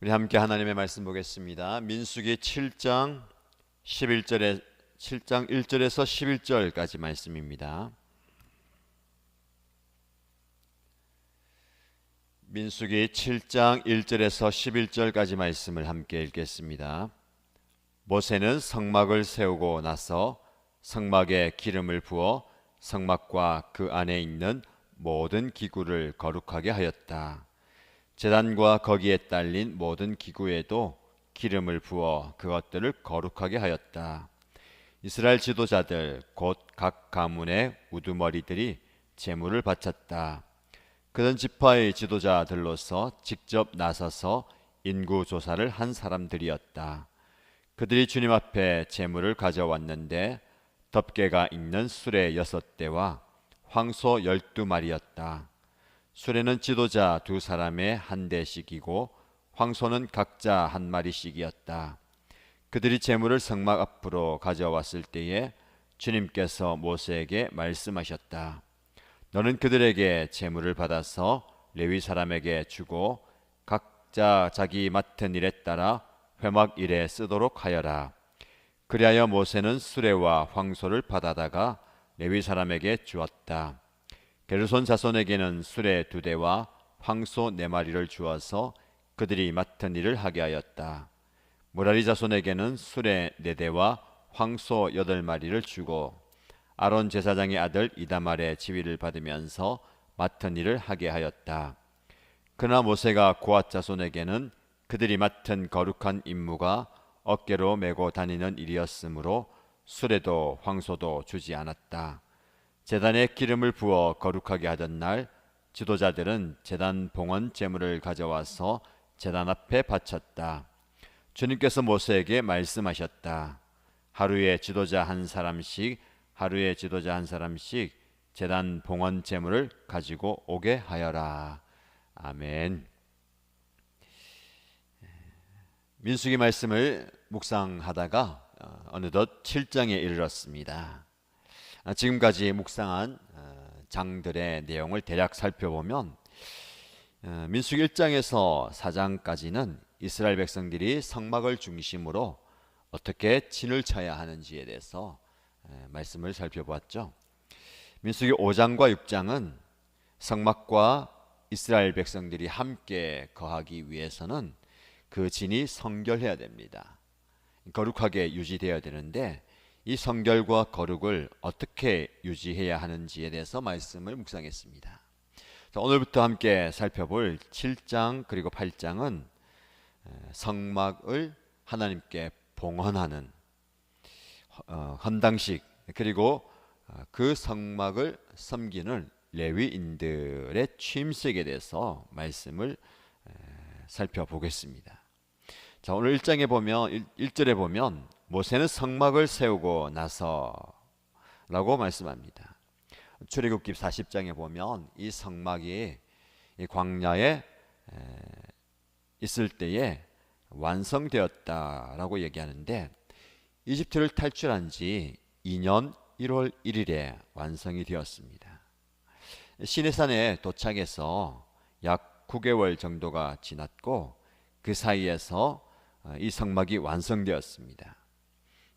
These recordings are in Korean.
우리 함께 하나님의 말씀 보겠습니다. 민수기 7장 11절에 7장 1절에서 11절까지 말씀입니다. 민수기 7장 1절에서 11절까지 말씀을 함께 읽겠습니다. 모세는 성막을 세우고 나서 성막에 기름을 부어 성막과 그 안에 있는 모든 기구를 거룩하게 하였다. 제단과 거기에 딸린 모든 기구에도 기름을 부어 그것들을 거룩하게 하였다. 이스라엘 지도자들 곧 각 가문의 우두머리들이 제물을 바쳤다. 그런 지파의 지도자들로서 직접 나서서 인구 조사를 한 사람들이었다. 그들이 주님 앞에 제물을 가져왔는데 덮개가 있는 수레 여섯 대와 황소 열두 마리였다. 수레는 지도자 두 사람의 한 대씩이고 황소는 각자 한 마리씩이었다. 그들이 제물을 성막 앞으로 가져왔을 때에 주님께서 모세에게 말씀하셨다. 너는 그들에게 제물을 받아서 레위 사람에게 주고 각자 자기 맡은 일에 따라 회막 일에 쓰도록 하여라. 그리하여 모세는 수레와 황소를 받아다가 레위 사람에게 주었다. 게르손 자손에게는 수레 두 대와 황소 네 마리를 주어서 그들이 맡은 일을 하게 하였다. 무라리 자손에게는 수레 네 대와 황소 여덟 마리를 주고 아론 제사장의 아들 이다말의 지위를 받으면서 맡은 일을 하게 하였다. 그러나 모세가 고앗 자손에게는 그들이 맡은 거룩한 임무가 어깨로 메고 다니는 일이었으므로 수레도 황소도 주지 않았다. 제단에 기름을 부어 거룩하게 하던 날 지도자들은 제단 봉헌 제물을 가져와서 제단 앞에 바쳤다. 주님께서 모세에게 말씀하셨다. 하루에 지도자 한 사람씩 하루에 지도자 한 사람씩 제단 봉헌 제물을 가지고 오게 하여라. 아멘. 민수기 말씀을 묵상하다가 어, 어느덧 7장에 이르렀습니다. 아, 지금까지 묵상한 어, 장들의 내용을 대략 살펴보면 어, 민수기 1장에서 4장까지는 이스라엘 백성들이 성막을 중심으로 어떻게 진을 쳐야 하는지에 대해서 말씀을 살펴보았죠. 민수기 5장과 6장은 성막과 이스라엘 백성들이 함께 거하기 위해서는 그 진이 성결해야 됩니다. 거룩하게 유지되어야 되는데 이 성결과 거룩을 어떻게 유지해야 하는지에 대해서 말씀을 묵상했습니다. 오늘부터 함께 살펴볼 7장 그리고 8장은 성막을 하나님께 봉헌하는 어, 헌당식 그리고 어, 그 성막을 섬기는 레위인들의 취임식에 대해서 말씀을 살펴보겠습니다. 자, 오늘 1장에 보면 1, 절에 보면 모세는 성막을 세우고 나서라고 말씀합니다. 출애굽기 40장에 보면 이 성막이 이 광야에 있을 때에 완성되었다라고 얘기하는데 이집트를 탈출한 지 2년 1월 1일에 완성이 되었습니다. 시내산에 도착해서 약 9개월 정도가 지났고 그 사이에서 어, 이 성막이 완성되었습니다.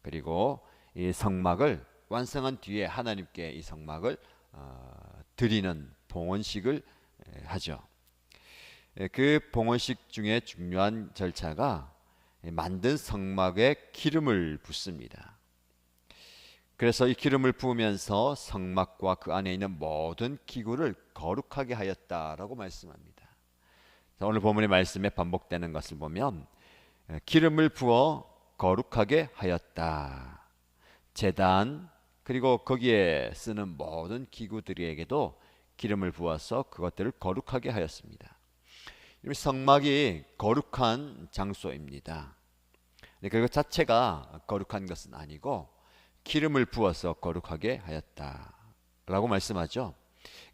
그리고 이 성막을 완성한 뒤에 하나님께 이 성막을 어, 드리는 봉헌식을 하죠. 그 봉헌식 중에 중요한 절차가 만든 성막에 기름을 붓습니다. 그래서 이 기름을 부으면서 성막과 그 안에 있는 모든 기구를 거룩하게 하였다라고 말씀합니다. 오늘 본문의 말씀에 반복되는 것을 보면 기름을 부어 거룩하게 하였다. 제단 그리고 거기에 쓰는 모든 기구들에게도 기름을 부어서 그것들을 거룩하게 하였습니다. 성막이 거룩한 장소입니다. 그 자체가 거룩한 것은 아니고 기름을 부어서 거룩하게 하였다라고 말씀하죠.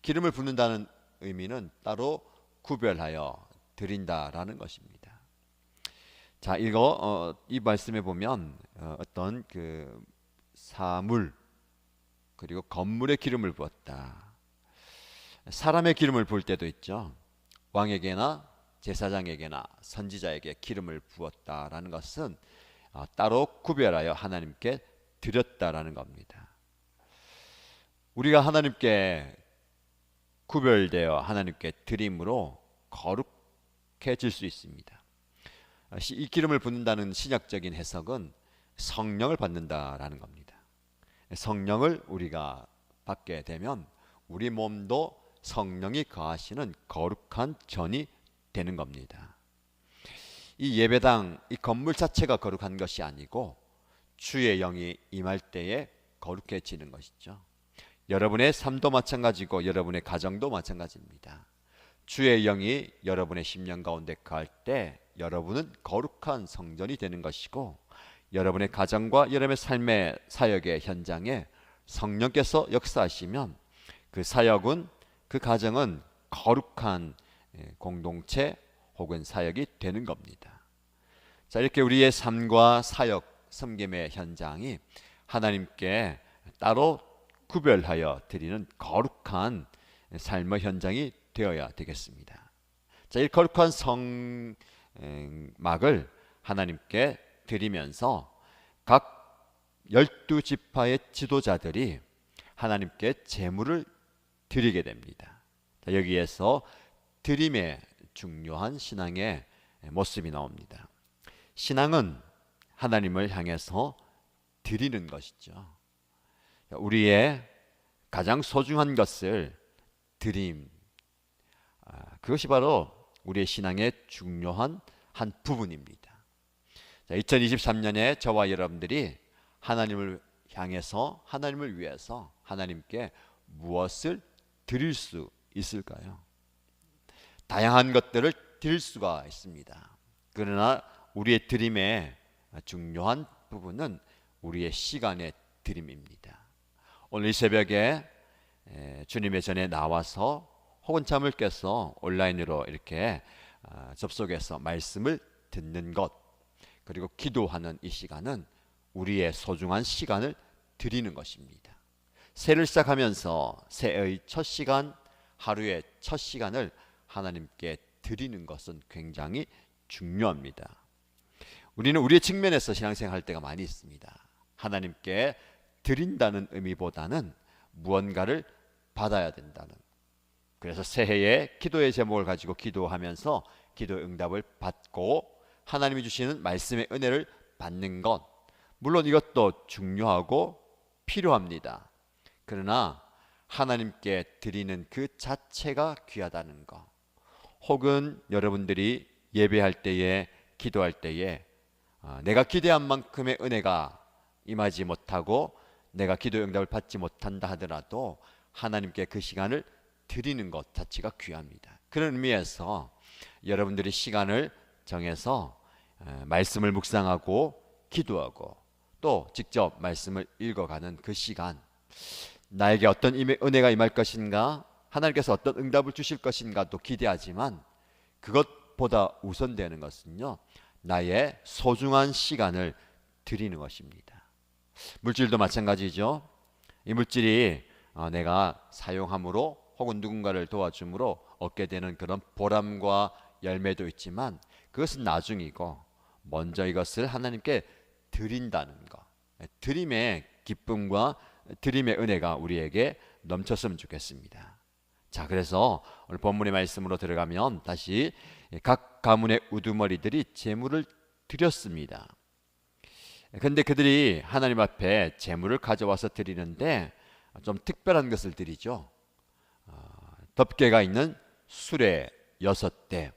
기름을 붓는다는 의미는 따로 구별하여 드린다라는 것입니다. 자, 이거 어, 이 말씀에 보면 어, 떤그 사물 그리고 건물에 기름을 부었다. 사람의 기름을 부을 때도 있죠. 왕에게나 제사장에게나 선지자에게 기름을 부었다라는 것은 어, 따로 구별하여 하나님께 드렸다라는 겁니다. 우리가 하나님께 구별되어 하나님께 드림으로 거룩해질 수 있습니다. 아, 시- 이 기름을 붓는다는 신약적인 해석은 성령을 받는다라는 겁니다. 성령을 우리가 받게 되면 우리 몸도 성령이 거하시는 거룩한 전이 되는 겁니다. 이 예배당 이 건물 자체가 거룩한 것이 아니고 주의 영이 임할 때에 거룩해지는 것이죠. 여러분의 삶도 마찬가지고 여러분의 가정도 마찬가지입니다. 주의 영이 여러분의 심령 가운데 거할 때 여러분은 거룩한 성전이 되는 것이고 여러분의 가정과 여러분의 삶의 사역의 현장에 성령께서 역사하시면 그 사역은 그 가정은 거룩한 예, 공동체 혹은 사역이 되는 겁니다. 자, 이렇게 우리의 삶과 사역, 섬김의 현장이 하나님께 따로 구별하여 드리는 거룩한 삶의 현장이 되어야 되겠습니다. 자, 이 거룩한 성 막을 하나님께 드리면서 각 열두 지파의 지도자들이 하나님께 제물을 드리게 됩니다. 자, 여기에서 드림의 중요한 신앙의 모습이 나옵니다. 신앙은 하나님을 향해서 드리는 것이죠. 우리의 가장 소중한 것을 드림. 아, 그것이 바로 우리의 신앙의 중요한 한 부분입니다. 2023년에 저와 여러분들이 하나님을 향해서 하나님을 위해서 하나님께 무엇을 드릴 수 있을까요? 다양한 것들을 드릴 수가 있습니다. 그러나 우리의 드림의 중요한 부분은 우리의 시간의 드림입니다. 오늘 이 새벽에 주님의 전에 나와서 혹은 잠을 깨서 온라인으로 이렇게 아, 접속해서 말씀을 듣는 것 그리고 기도하는 이 시간은 우리의 소중한 시간을 드리는 것입니다. 새를 시작하면서 새의 첫 시간, 하루의 첫 시간을 하나님께 드리는 것은 굉장히 중요합니다. 우리는 우리의 측면에서 신앙생활 할 때가 많이 있습니다. 하나님께 드린다는 의미보다는 무언가를 받아야 된다는. 그래서 새해에 기도의 제목을 가지고 기도하면서 기도 응답을 받고 하나님이 주시는 말씀의 은혜를 받는 것. 물론 이것도 중요하고 필요합니다. 그러나 하나님께 드리는 그 자체가 귀하다는 것. 혹은 여러분들이 예배할 때에 기도할 때에 아, 내가 기대한 만큼의 은혜가 임하지 못하고 내가 기도 응답을 받지 못한다 하더라도 하나님께 그 시간을 드리는 것 자체가 귀합니다. 그런 의미에서 여러분들이 시간을 정해서 말씀을 묵상하고 기도하고 또 직접 말씀을 읽어가는 그 시간 나에게 어떤 은혜가 임할 것인가 하나님께서 어떤 응답을 주실 것인가도 기대하지만 그것보다 우선되는 것은요 나의 소중한 시간을 드리는 것입니다. 물질도 마찬가지죠. 이 물질이 어, 내가 사용함으로 혹은 누군가를 도와줌으로 얻게 되는 그런 보람과 열매도 있지만 그것은 나중이고 먼저 이것을 하나님께 드린다는 것. 드림의 기쁨과 드림의 은혜가 우리에게 넘쳤으면 좋겠습니다. 자, 그래서 오늘 본문의 말씀으로 들어가면 다시 각 가문의 우두머리들이 제물을 드렸습니다. 근데 그들이 하나님 앞에 제물을 가져와서 드리는데 좀 특별한 것을 드리죠. 어, 덮개가 있는 수레 여섯 대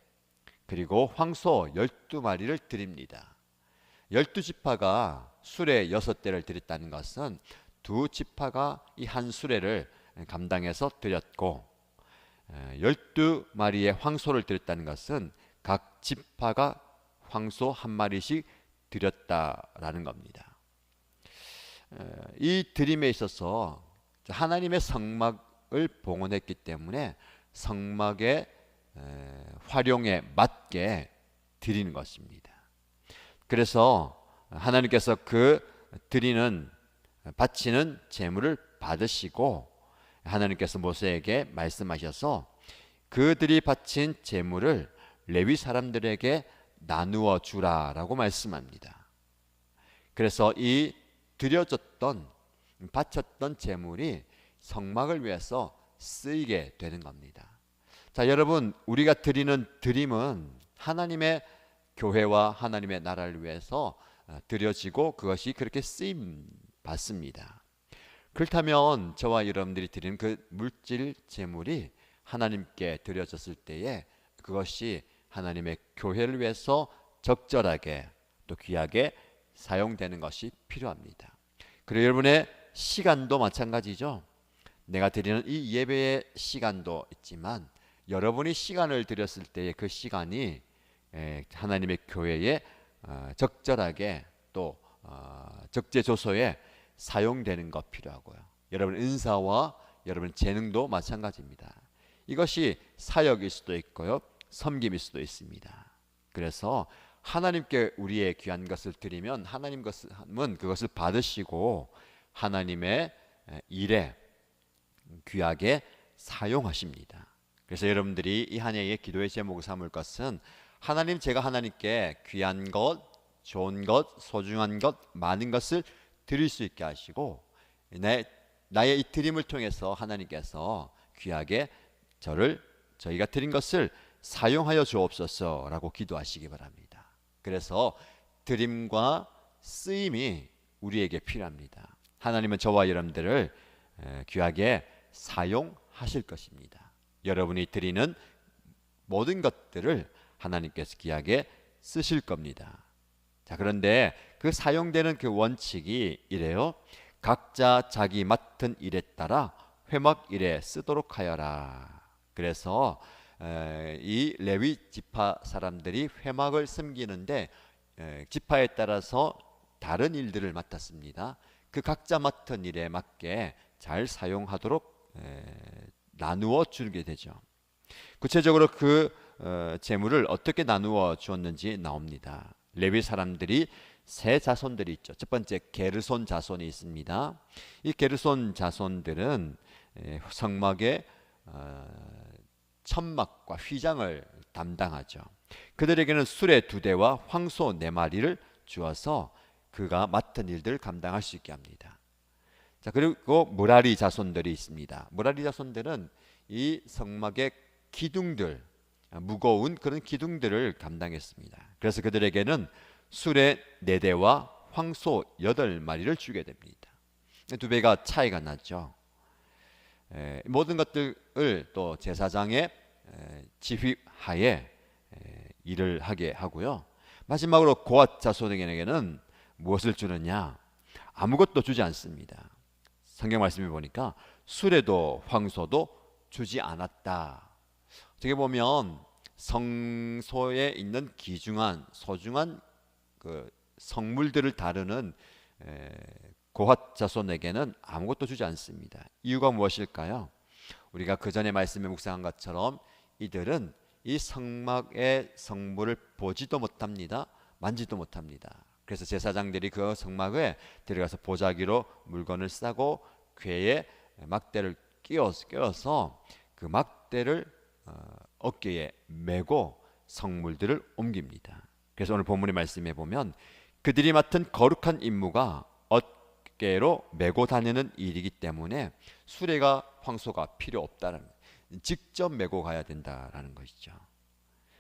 그리고 황소 열두 마리를 드립니다. 열두 지파가 수레 여섯 대를 드렸다는 것은 두 지파가 이 한 수레를 감당해서 드렸고 열두 마리의 황소를 드렸다는 것은 각 지파가 황소 한 마리씩 드렸다라는 겁니다. 이 드림에 있어서 하나님의 성막 을 봉헌했기 때문에 성막의 활용에 맞게 드리는 것입니다. 그래서 하나님께서 그 드리는 바치는 제물을 받으시고 하나님께서 모세에게 말씀하셔서 그들이 바친 제물을 레위 사람들에게 나누어 주라라고 말씀합니다. 그래서 이 드려졌던 바쳤던 재물이 성막을 위해서 쓰이게 되는 겁니다. 자, 여러분, 우리가 드리는 드림은 하나님의 교회와 하나님의 나라를 위해서 어, 드려지고 그것이 그렇게 쓰임 받습니다. 그렇다면 저와 여러분들이 드리는 그 물질 재물이 하나님께 드려졌을 때에 그것이 하나님의 교회를 위해서 적절하게 또 귀하게 사용되는 것이 필요합니다. 그리고 여러분의 시간도 마찬가지죠. 내가 드리는 이 예배의 시간도 있지만 여러분이 시간을 드렸을 때의 그 시간이 하나님의 교회에 어, 적절하게 또 어, 적재조소에 사용되는 것 필요하고요. 여러분 은사와 여러분 재능도 마찬가지입니다. 이것이 사역일 수도 있고요. 섬김일 수도 있습니다. 그래서 하나님께 우리의 귀한 것을 드리면 하나님 것은 그것을 받으시고 하나님의 일에 귀하게 사용하십니다. 그래서 여러분들이 이 한 해의 기도의 제목을 삼을 것은 하나님 제가 하나님께 귀한 것, 좋은 것, 소중한 것, 많은 것을 드릴 수 있게 하시고 내 나의 이 드림을 통해서 하나님께서 귀하게 저를 저희가 드린 것을 사용하여 주옵소서라고 기도하시기 바랍니다. 그래서 드림과 쓰임이 우리에게 필요합니다. 하나님은 저와 여러분들을 귀하게 사용하실 것입니다. 여러분이 드리는 모든 것들을 하나님께서 귀하게 쓰실 겁니다. 자, 그런데 그 사용되는 그 원칙이 이래요. 각자 자기 맡은 일에 따라 회막 일에 쓰도록 하여라. 그래서 이 레위 지파 사람들이 회막을 섬기는데 지파에 따라서 다른 일들을 맡았습니다. 그 각자 맡은 일에 맞게 잘 사용하도록 나누어 주게 되죠. 구체적으로 그 어, 재물을 어떻게 나누어 주었는지 나옵니다. 레위 사람들이 세 자손들이 있죠. 첫 번째 게르손 자손이 있습니다. 이 게르손 자손들은 성막의 어, 천막과 휘장을 담당하죠. 그들에게는 수레 두 대와 황소 네 마리를 주어서 그가 맡은 일들을 감당할 수 있게 합니다. 자 그리고 무라리 자손들이 있습니다. 무라리 자손들은 이 성막의 기둥들 무거운 그런 기둥들을 감당했습니다. 그래서 그들에게는 수레 네 대와 황소 여덟 마리를 주게 됩니다. 두 배가 차이가 나죠. 에, 모든 것들을 또 제사장의 에, 지휘하에 에, 일을 하게 하고요. 마지막으로 고앗 자손에게는 무엇을 주느냐? 아무것도 주지 않습니다. 성경 말씀에 보니까 수레도 황소도 주지 않았다. 어떻게 보면 성소에 있는 귀중한 소중한 그 성물들을 다루는 고핫 자손에게는 아무것도 주지 않습니다. 이유가 무엇일까요? 우리가 그 전에 말씀에 묵상한 것처럼 이들은 이 성막의 성물을 보지도 못합니다. 만지도 못합니다. 그래서 제사장들이 그 성막에 들어가서 보자기로 물건을 싸고 궤에 막대를 끼워서 그 막대를 어, 어깨에 메고 성물들을 옮깁니다. 그래서 오늘 본문의 말씀에 보면 그들이 맡은 거룩한 임무가 어깨로 메고 다니는 일이기 때문에 수레가 황소가 필요 없다는 직접 메고 가야 된다라는 것이죠.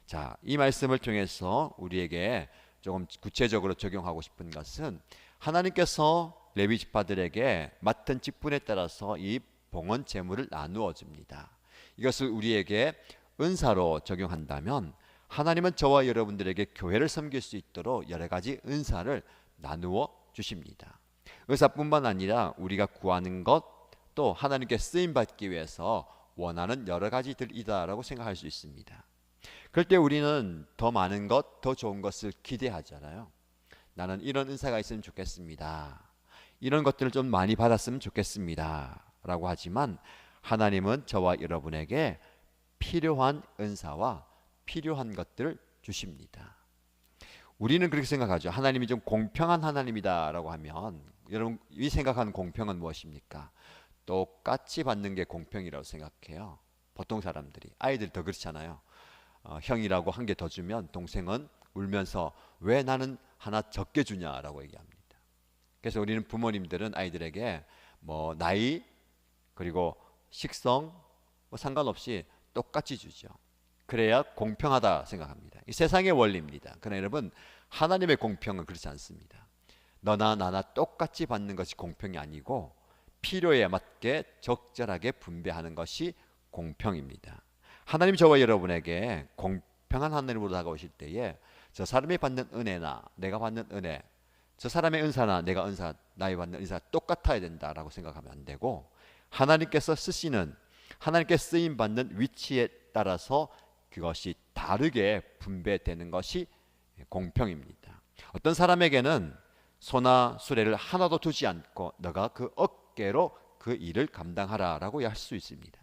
자, 이 말씀을 통해서 우리에게 조금 구체적으로 적용하고 싶은 것은 하나님께서 레위 지파들에게 맡은 직분에 따라서 이 봉헌 제물을 나누어 줍니다. 이것을 우리에게 은사로 적용한다면 하나님은 저와 여러분들에게 교회를 섬길 수 있도록 여러 가지 은사를 나누어 주십니다. 의사뿐만 아니라 우리가 구하는 것 또 하나님께 쓰임 받기 위해서 원하는 여러 가지들이다라고 생각할 수 있습니다. 그럴 때 우리는 더 많은 것, 더 좋은 것을 기대하잖아요. 나는 이런 은사가 있으면 좋겠습니다. 이런 것들을 좀 많이 받았으면 좋겠습니다. 라고 하지만 하나님은 저와 여러분에게 필요한 은사와 필요한 것들을 주십니다. 우리는 그렇게 생각하죠. 하나님이 좀 공평한 하나님이다라고 하면 여러분 이 생각하는 공평은 무엇입니까? 똑같이 받는 게 공평이라고 생각해요. 보통 사람들이 아이들 더 그렇잖아요. 어, 형이라고 한 개 더 주면 동생은 울면서 왜 나는 하나 적게 주냐라고 얘기합니다. 그래서 우리는 부모님들은 아이들에게 뭐 나이 그리고 식성 뭐 상관없이 똑같이 주죠. 그래야 공평하다 생각합니다. 이 세상의 원리입니다. 그러나 여러분 하나님의 공평은 그렇지 않습니다. 너나 나나 똑같이 받는 것이 공평이 아니고 필요에 맞게 적절하게 분배하는 것이 공평입니다. 하나님 저와 여러분에게 공평한 하나님으로 다가오실 때에 저 사람이 받는 은혜나 내가 받는 은혜, 저 사람의 은사나 내가 은사, 나이 받는 은사 똑같아야 된다라고 생각하면 안 되고 하나님께서 쓰시는 하나님께 쓰임 받는 위치에 따라서 그것이 다르게 분배되는 것이 공평입니다. 어떤 사람에게는 소나 수레를 하나도 두지 않고 너가 그 어깨로 그 일을 감당하라라고 할 수 있습니다.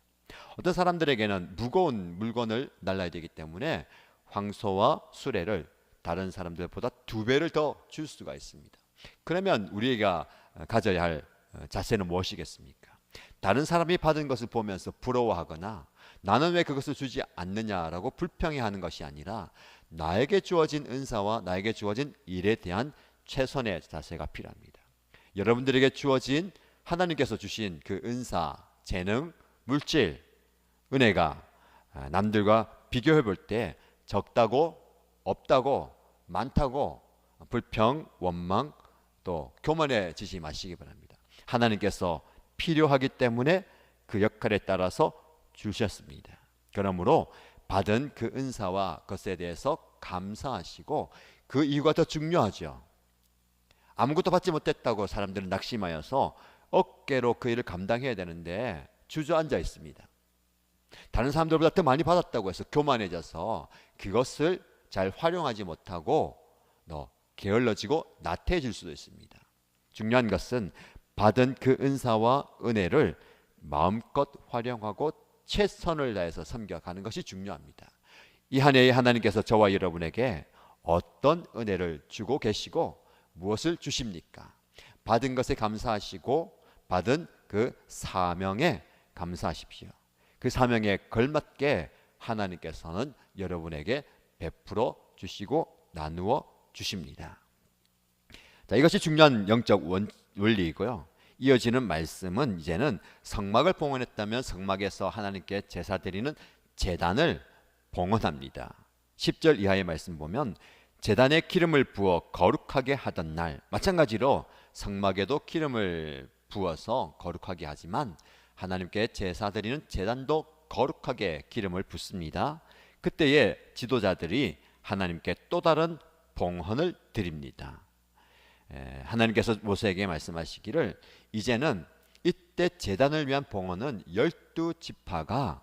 어떤 사람들에게는 무거운 물건을 날라야 되기 때문에 황소와 수레를 다른 사람들보다 두 배를 더 줄 수가 있습니다. 그러면 우리가 가져야 할 자세는 무엇이겠습니까? 다른 사람이 받은 것을 보면서 부러워하거나 나는 왜 그것을 주지 않느냐라고 불평해하는 것이 아니라 나에게 주어진 은사와 나에게 주어진 일에 대한 최선의 자세가 필요합니다. 여러분들에게 주어진 하나님께서 주신 그 은사, 재능, 물질, 은혜가 남들과 비교해 볼 때 적다고 없다고 많다고 불평, 원망 또 교만해지지 마시기 바랍니다. 하나님께서 필요하기 때문에 그 역할에 따라서 주셨습니다. 그러므로 받은 그 은사와 것에 대해서 감사하시고 그 이유가 더 중요하죠. 아무것도 받지 못했다고 사람들은 낙심하여서 어깨로 그 일을 감당해야 되는데 주저앉아 있습니다. 다른 사람들보다 더 많이 받았다고 해서 교만해져서 그것을 잘 활용하지 못하고 너 게을러지고 나태해질 수도 있습니다. 중요한 것은 받은 그 은사와 은혜를 마음껏 활용하고 최선을 다해서 섬겨가는 것이 중요합니다. 이 한 해에 하나님께서 저와 여러분에게 어떤 은혜를 주고 계시고 무엇을 주십니까? 받은 것에 감사하시고 받은 그 사명에 감사하십시오. 그 사명에 걸맞게 하나님께서는 여러분에게 베풀어 주시고 나누어 주십니다. 자, 이것이 중요한 영적 원, 원리이고요. 이어지는 말씀은 이제는 성막을 봉헌했다면 성막에서 하나님께 제사 드리는 제단을 봉헌합니다. 10절 이하의 말씀 보면 제단에 기름을 부어 거룩하게 하던 날 마찬가지로 성막에도 기름을 부어서 거룩하게 하지만 하나님께 제사 드리는 제단도 거룩하게 기름을 붓습니다. 그때에 지도자들이 하나님께 또 다른 봉헌을 드립니다. 하나님께서 모세에게 말씀하시기를 이제는 이때 제단을 위한 봉헌은 열두 지파가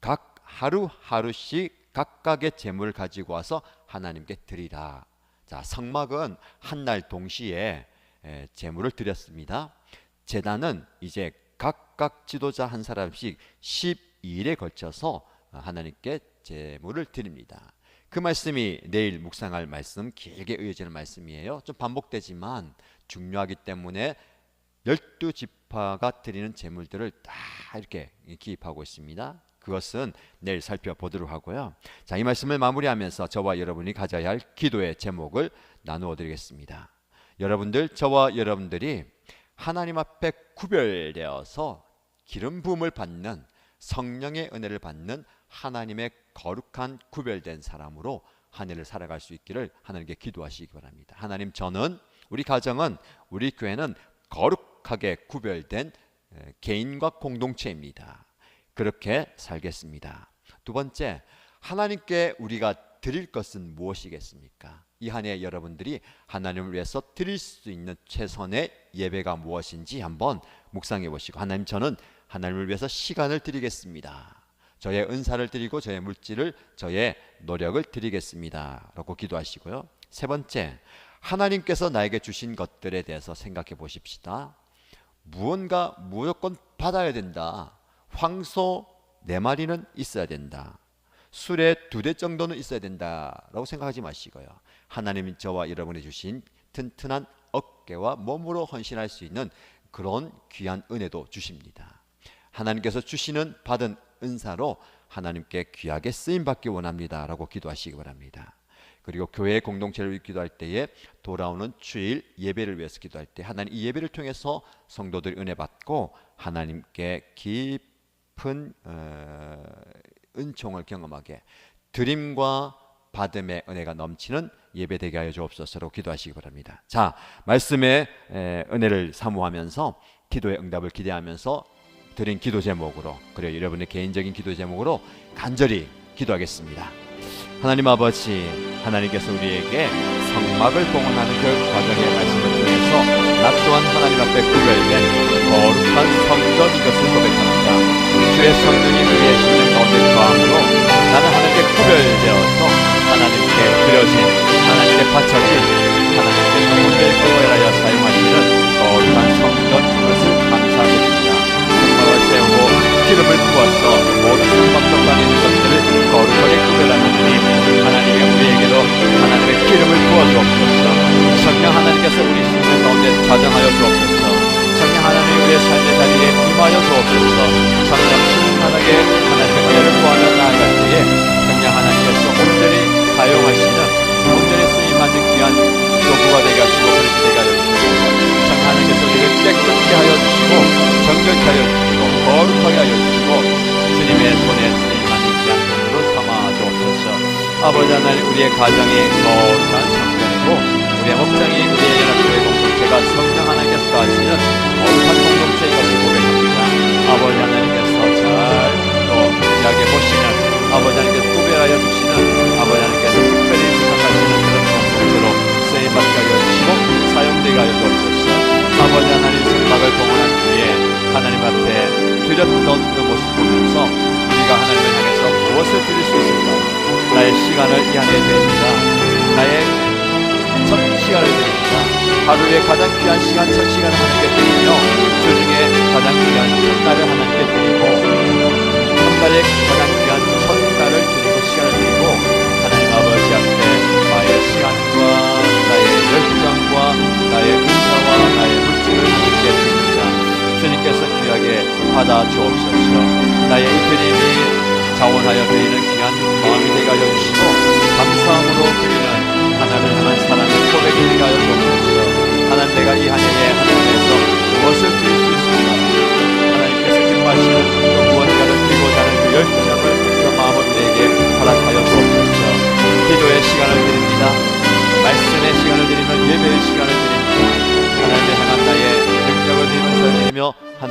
각 하루 하루씩 각각의 재물을 가지고 와서 하나님께 드리라. 자 성막은 한 날 동시에 재물을 드렸습니다. 제단은 이제 각각 지도자 한 사람씩 12일에 걸쳐서 하나님께 제물을 드립니다. 그 말씀이 내일 묵상할 말씀 길게 이어지는 말씀이에요. 좀 반복되지만 중요하기 때문에 열두 지파가 드리는 제물들을 다 이렇게 기입하고 있습니다. 그것은 내일 살펴보도록 하고요. 자, 이 말씀을 마무리하면서 저와 여러분이 가져야 할 기도의 제목을 나누어 드리겠습니다. 여러분들, 저와 여러분들이 하나님 앞에 구별되어서 기름 부음을 받는 성령의 은혜를 받는 하나님의 거룩한 구별된 사람으로 한 해를 살아갈 수 있기를 하나님께 기도하시기 바랍니다. 하나님 저는 우리 가정은 우리 교회는 거룩하게 구별된 개인과 공동체입니다. 그렇게 살겠습니다. 두 번째, 하나님께 우리가 드릴 것은 무엇이겠습니까? 이 한 해 여러분들이 하나님을 위해서 드릴 수 있는 최선의 예배가 무엇인지 한번 묵상해 보시고 하나님 저는 하나님을 위해서 시간을 드리겠습니다. 저의 은사를 드리고 저의 물질을 저의 노력을 드리겠습니다. 라고 기도하시고요. 세 번째, 하나님께서 나에게 주신 것들에 대해서 생각해 보십시다. 무언가 무조건 받아야 된다. 황소 네 마리는 있어야 된다. 술에 두 대 정도는 있어야 된다라고 생각하지 마시고요. 하나님이 저와 여러분이 주신 튼튼한 어깨와 몸으로 헌신할 수 있는 그런 귀한 은혜도 주십니다. 하나님께서 주시는 받은 은사로 하나님께 귀하게 쓰임 받기 원합니다라고 기도하시기 바랍니다. 그리고 교회 공동체를 기도할 때에 돌아오는 주일 예배를 위해서 기도할 때 하나님 이 예배를 통해서 성도들이 은혜 받고 하나님께 깊은 어, 은총을 경험하게 드림과 받음의 은혜가 넘치는 예배 되게 하여 주옵소서로 기도하시기 바랍니다. 자, 말씀의 에, 은혜를 사모하면서 기도의 응답을 기대하면서 드린 기도 제목으로 그리고 여러분의 개인적인 기도 제목으로 간절히 기도하겠습니다. 하나님 아버지, 하나님께서 우리에게 성막을 봉헌하는 그 과정의 말씀을 통해서 나 또한 하나님 앞에 구별된 거룩한 성전 이것을 고백합니다. 주의 성령이 우리의 거함으로 나는 하나님께 구별되어서 하나님께 드려진 하나님께 바쳐진 우리의 가정이 거룩한 성전이고 우리의 목장이 우리의 연합교회 공동체가 성령 하나님께서 하시는 시간 첫 시간을 하나님께 드리며 주중에 가장 귀한 첫날을 하나님께 드리고 한 달에 가장 귀한 첫날을 드리고 시간을 드리고 하나님 아버지 앞에 나의 시간과 나의 열정과 나의 은사와 나의 물질을 하나님께 드립니다. 주님께서 귀하게 받아 주옵소서. 나의 이 드림이 자원하여 드리는 귀한 마음이 되게 하여 주시고 감사함으로 드리는 하나님을 향한 사랑의 고백이 되게 하여 주옵소서. 하나님 내가 이 한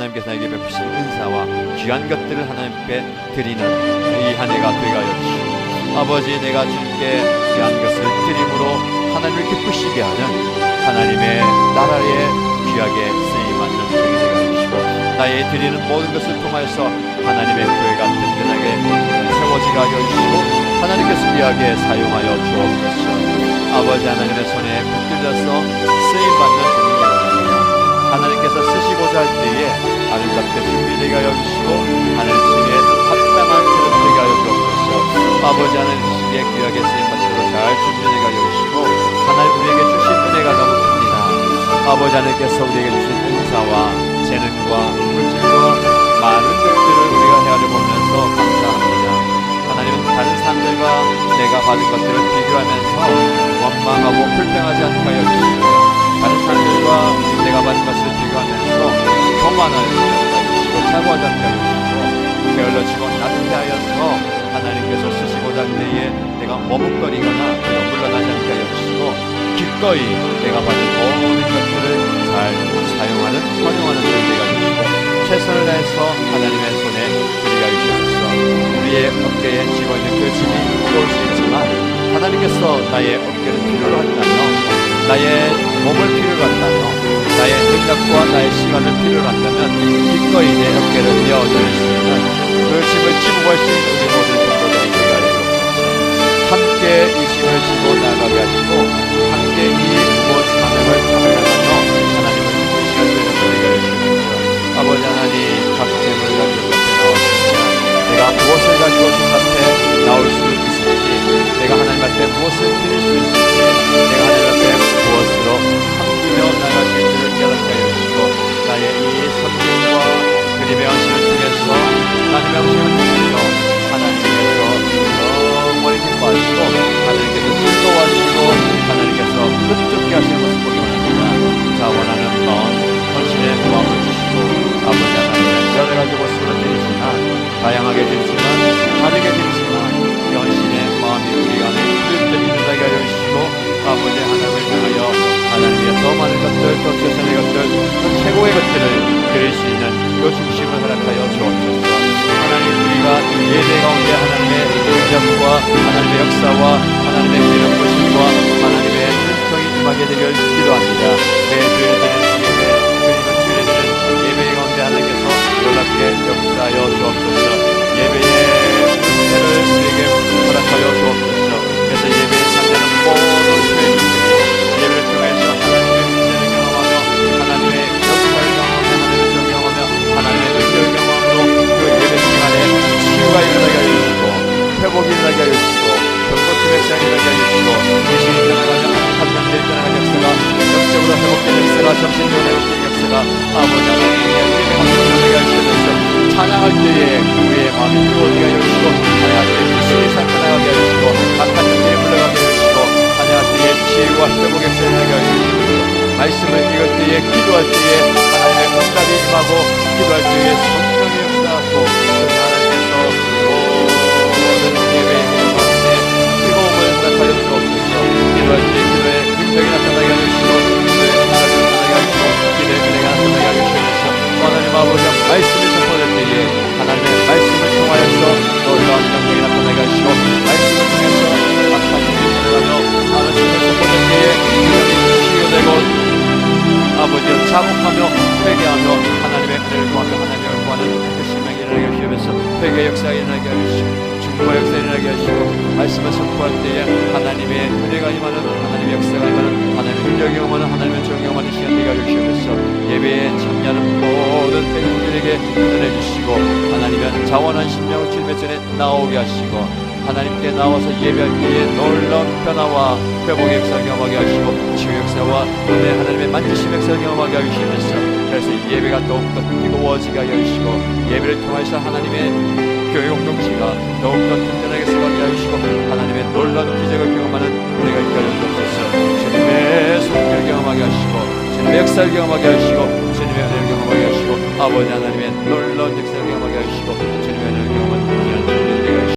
하나님께서 나에게 베푸신 은사와 귀한 것들을 하나님께 드리는 이 한 해가 되게 하여 주시고 아버지 내가 주님께 귀한 것을 드림으로 하나님을 기쁘시게 하는 하나님의 나라에 귀하게 쓰임받는 되게 하여 주시고 나의 드리는 모든 것을 통하여서 하나님의 교회가 든든하게 세워지게 하여 주시고 하나님께서 귀하게 사용하여 주옵소서. 아버지 하나님의 손에 붙들려서 쓰임받는 하나님께서 쓰시고자 할 때에 아름답게 준비되게 하여 주시고 하나님의 합당한 그릇 되게 하여 주옵소서. 아버지 하나님 주시기에 귀하게 쓰임받도록 잘 준비되게 하여 주시고 하나님 우리에게 주신 은혜가 너무 큽니다. 아버지 하나님께서 우리에게 주신 은사와 재능과 물질과 많은 것들을 우리가 헤아려 보면서 감사합니다. 하나님은 다른 사람들과 내가 받은 것들을 비교하면서 원망하고 불평하지 않게 하여 주시고 다른 사람들과 내가 받은 것을 비교하면서 교만하여 않게 하여 주시고 게을러지고 낮게 하여서 하나님께서 쓰시고자 할 때에 내가 머뭇거리거나 물러나지 않게 하여 주시고 기꺼이 내가 받은 모든 것들을 잘 사용하는 활용하는 준비가 주시고 최선을 다해서 하나님의 손에 드리가 주셔서 우리의 어깨에 쥐고 있는 그 짐이 무거울 수 있지만 하나님께서 나의 어깨를 필요로 한다며 나의 몸을 필요로 한다며 나의 능력과 나의 시간을 필요로 한다면 기꺼이 내 어깨를 메어줄 수 있는 그 짐을 지고 갈수 있는 우리 모든 하여 주옵소서 함께 이 짐을 지고 나가게 하시고 함께 이 무거운 사명을 감당하며 하나님을 시간 되는 하여 주옵소서 아버지 하나님 각 재물을 가지고 나오시면 내가 무엇을 가지고 주님 앞에 나올 수 있을지 내가 하나님 앞에 무엇을 드릴 수 있을지 내가 하나님 앞에 무엇으로 섬기며 나갈 수 있기를 깨닫게 해주시고 나의 이 섬김과 그림의 양심을 통해서 하나님의 양심을 통해서 하나님께서 영원히 기뻐하시고 하나님께서 즐거워하시고 하나님께서 뜻깊게 하시는 것을 보기 원합니다. 자 원하는 마음 헌신의 마음을 주시고, 회개하며 하나님의 은혜를 구하며 하나님을 구하는 그 신명이 일어나게 하시면서 회개 역사가 일어나게 하시고 중보의 역사가 일어나게 하시고 말씀을 선포할 때에 하나님의 은혜가 임하는 하나님의 역사가 임하는 하나님의 능력이 임하는 하나님의 정이 임하는 시간 되게 하시면서 예배에 참여하는 모든 백성들에게 은혜 주시고 하나님의 자원한 심령을 주님의 전에 나오게 하시고 하나님께 나와서 예배할 때에 놀라운 변화와 회복의 역사를 경험하게 하시고 치유 역사와 은혜 하나님의 만지심 역사를 경험하게 하시면서 그래서 이 예배가 더욱더 뜨거워지게 하여 주시고 예배를 통해서 하나님의 교회 공동체가 더욱더 든든하게 서가게 하시고 하나님의 놀라운 기적을 경험하는 은혜가 있게 하여 주옵소서. 주님의 손길을 경험하게 하시고 주님의 역사를 경험하게 하시고 주님의 은혜를 경험하게 하시고 아버지 하나님의 놀라운 역사를 경험하게 하시고 주님의